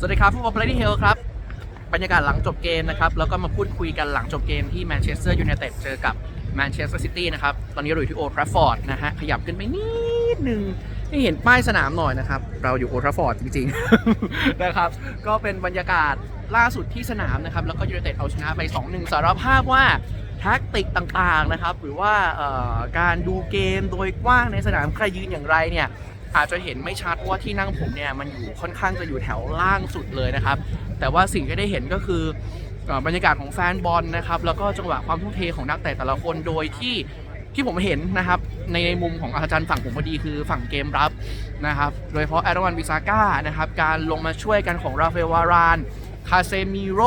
สวัสดีครับฟุตบอลเพลย์ที่เฮลครับ บรรยากาศหลังจบเกมนะครับ แล้วก็มาพูดคุยกันหลังจบเกมที่แมนเชสเตอร์ยูไนเต็ดเจอกับแมนเชสเตอร์ซิตี้นะครับ ตอนนี้เราอยู่ที่โอทราฟอร์ดนะฮะ ขยับขึ้นไปนิดนึงให้เห็นป้ายสนามหน่อยนะครับ เราอยู่โอทราฟอร์ดจริงๆนะครับ ก็เป็นบรรยากาศล่าสุดที่สนามนะครับ แล้วก็ยูไนเต็ดเอาชนะไป 2-1 สารภาพว่าแท็กติกต่างๆนะครับ หรือว่าการดูเกมโดยกว้างในสนามใครยืนอย่างไรเนี่ย อาจจะเห็นไม่ชัดว่าที่นั่งผมเนี่ยมันอยู่ค่อนข้างจะอยู่แถวล่างสุดเลยนะครับ แต่ว่าสิ่งที่ได้เห็นก็คือบรรยากาศของแฟนบอลนะครับแล้วก็จังหวะความทุ่มเทของนักเตะแต่ละคนโดยที่ที่ผมเห็นนะครับในในมุมของอาจารย์ฝั่งผมพอดีคือฝั่งเกมรับนะครับโดยเฉพาะแอรวันวิซาก้านะครับการลงมาช่วยกันของราเอลวารานคาเซมิโร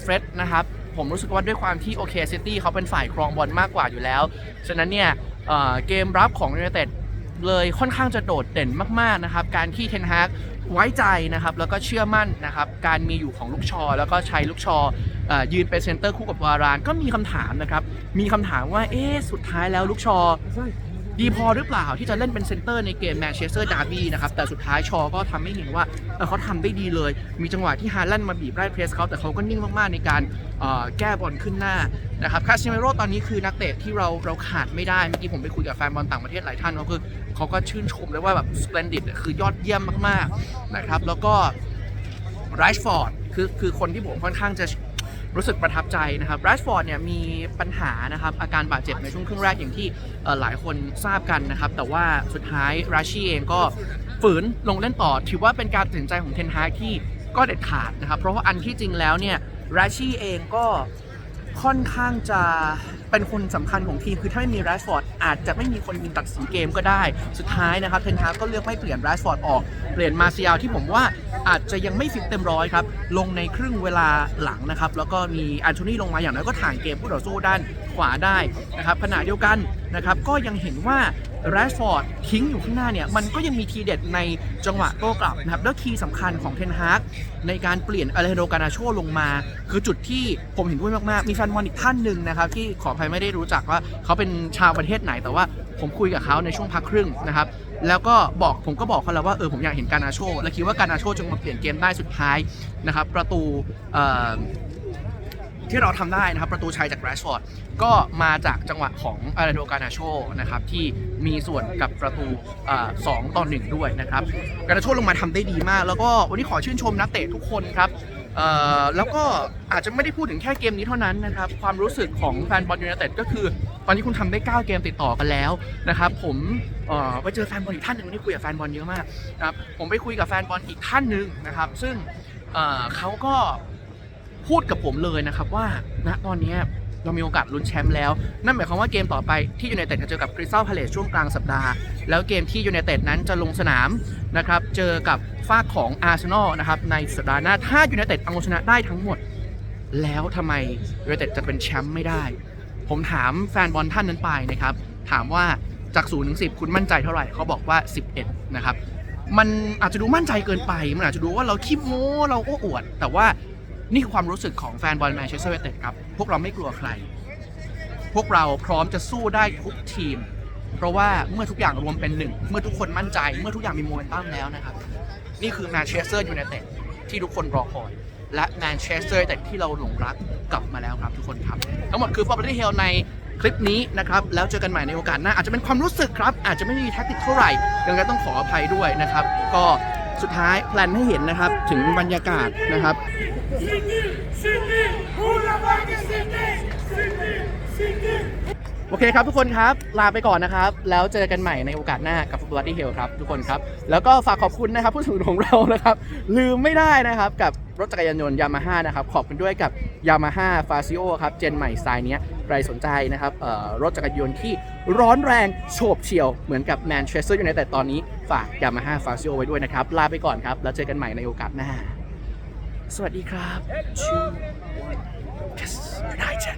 เฟร็ดนะครับผมรู้สึกว่าด้วยความที่โอเคซิตี้เขาเป็นฝ่ายครองบอลมากกว่าอยู่แล้ว ฉะนั้นเนี่ยเเกมรับของยูไนเต็ด เลยค่อนข้างจะโดดเด่นมากๆนะครับการที่เทนฮากไว้ใจนะครับแล้วก็เชื่อมั่นนะครับการมีอยู่ของลูกชอ แล้วก็ใช้ลูกชออยืนเป็นเซนเตอร์คู่กับวาราน ก็มีคำถามนะครับมีคำถามว่าเอ๊ะสุดท้ายแล้วลูกชอ ดีพอหรือเปล่าที่จะเล่นเป็นเซนเตอร์ในเกมแมนเชสเตอร์ดาร์บี้นะครับแต่สุดท้ายชอก็ทำให้เห็นว่าเเขาทำได้ดีเลย มีจังหวะที่ฮาแลนด์มาบีบไล่เพรสเขาแต่เขาก็นิ่งมากๆในการแก้บอลขึ้นหน้านะครับคาซิเมโร่ตอนนี้คือนักเตะที่เราเราขาดไม่ได้ เมื่อกี้ผมไปคุยกับแฟนบอลต่างประเทศหลายท่านก็คือเขาก็ชื่นชมเลยว่าแบบสเปนดิดคือยอดเยี่ยมมากๆนะครับแล้วก็ไรช์ฟอร์ดคือคือคนที่ผมค่อนข้างจะ รู้สึกประทับใจนะครับแรชฟอร์ดเนี่ยมีปัญหานะครับอาการบาดเจ็บในช่วงครึ่งแรกอย่างที่หลายคนทราบกันนะครับ แต่ว่าสุดท้ายราชีเองก็ฝืนลงเล่นต่อ ถือว่าเป็นการตัดสินใจของเทนฮากที่ก็เด็ดขาดนะครับ เพราะว่าอันที่จริงแล้วเนี่ยราชีเองก็ค่อนข้างจะ เป็นคนสำคัญของทีมคือถ้าไม่มีแรชฟอร์ดอาจจะไม่มีคนยิงตัดสินเกมก็ได้ สุดท้ายนะครับเทนฮากก็เลือกไม่เปลี่ยนแรชฟอร์ดออก เปลี่ยนมาเซียลที่ผมว่าอาจจะยังไม่ฟิตเต็มร้อยครับ ลงในครึ่งเวลาหลังนะครับ แล้วก็มีอันโทนีลงมาอย่างน้อยก็ถ่างเกมผู้ต่อสู้ด้านขวาได้นะครับขณะเดียวกันนะครับก็ยังเห็นว่าแรชฟอร์ดทิ้งอยู่ข้างหน้าเนี่ยมันก็ยังมีทีเด็ดในจังหวะโต้กลับนะครับแล้วคีย์สำคัญของเทนฮากในการเปลี่ยนอเลโดกานาโชลงมา คือจุดที่ผมเห็นด้วยมาก ๆ มีแฟนบอลอีกท่านหนึ่งนะครับที่ขอภัยไม่ได้รู้จักว่าเขาเป็นชาวประเทศไหน แต่ว่าผมคุยกับเขาในช่วงพักครึ่งนะครับ แล้วก็บอกผมก็บอกเขาแล้วว่าเออผมอยากเห็นการนาโชและคิดว่าการนาโชจะมาเปลี่ยนเกมได้สุดท้ายนะครับ ประตูที่เราทำได้นะครับประตูชัยจากแรชฟอร์ดก็มาจากจังหวะของอาราโดกานาโชนะครับที่มีส่วนกับประตูสองต่อหนึ่งด้วยนะครับการนาโชลงมาทำได้ดีมาก แล้วก็วันนี้ขอชื่นชมนักเตะทุกคนครับ แล้วก็อาจจะไม่ได้พูดถึงแค่เกมนี้เท่านั้นนะครับ ความรู้สึกของแฟนบอลยูไนเต็ดก็คือ ตอนนี้คุณทำได้ 9 เกมติดต่อกันแล้วนะครับผมไปเจอแฟนบอลอีกท่านหนึ่งวันนี่คุยกับแฟนบอลเยอะมากนะครับผมไปคุยกับแฟนบอลอีกท่านหนึ่งนะครับ ซึ่งเขาก็พูดกับผมเลยนะครับว่าณตอนนี้ เรามีโอกาสลุ้นแชมป์แล้ว นั่นหมายความว่าเกมต่อไปที่ยูไนเต็ดจะเจอกับคริสตัลพาเลสช่วงกลางสัปดาห์ แล้วเกมที่ยูไนเต็ดนั้นจะลงสนามนะครับเจอกับฝ้าของอาร์เซนอลนะครับในสัปดาห์หน้าถ้ายูไนเต็ดเอาชนะได้ทั้งหมด แล้วทำไมยูไนเต็ดจะเป็นแชมป์ไม่ได้ ผมถามแฟนบอลท่านนั้นไปนะครับถามว่าจาก0ถึง10คุณมั่นใจเท่าไหร่เขาบอกว่า 11 นะครับ มันอาจจะดูมั่นใจเกินไป มันอาจจะดูว่าเราขี้โม้เราโอ้อวด แต่ว่า นี่คือความรู้สึกของแฟนบอลแมนเชสเตอร์ยูไนเต็ดครับ พวกเราไม่กลัวใคร พวกเราพร้อมจะสู้ได้ทุกทีม เพราะว่าเมื่อทุกอย่างรวมเป็นหนึ่ง เมื่อทุกคนมั่นใจ เมื่อทุกอย่างมีโมเมนตัมแล้วนะครับ นี่คือแมนเชสเตอร์ยูไนเต็ดที่ทุกคนรอคอย และแมนเชสเตอร์ยูไนเต็ดที่เราหลงรักกลับมาแล้วครับทุกคนครับ ทั้งหมดคือ Property Hell ในคลิปนี้นะครับ แล้วเจอกันใหม่ในโอกาสหน้าอาจจะเป็นความรู้สึกครับ อาจจะไม่มีแท็กติกเท่าไหร่ยังไงต้องขออภัยด้วยนะครับ ก็ สุดท้ายแพลนให้เห็นนะครับถึงบรรยากาศนะครับ โอเคครับทุกคนครับ ลาไปก่อนนะครับ แล้วเจอกันใหม่ในโอกาสหน้ากับฟุตบอลที่เฮลครับ ทุกคนครับ แล้วก็ฝากขอบคุณนะครับผู้สนับสนุนของเรานะครับ ลืมไม่ได้นะครับกับ รถจักรยานยนต์ยามาฮ่านะครับขอบคุณด้วยกับยามาฮ่าฟาซิโอครับเจนใหม่สไตล์นี้ใครสนใจนะครับรถจักรยานยนต์ที่ร้อนแรงโฉบเฉี่ยวเหมือนกับแมนเชสเตอร์อยู่ในแต่ตอนนี้ฝากยามาฮ่าฟาซิโอไว้ด้วยนะครับ ลาไปก่อนครับ แล้วเจอกันใหม่ในโอกาสหน้า สวัสดีครับ Yes United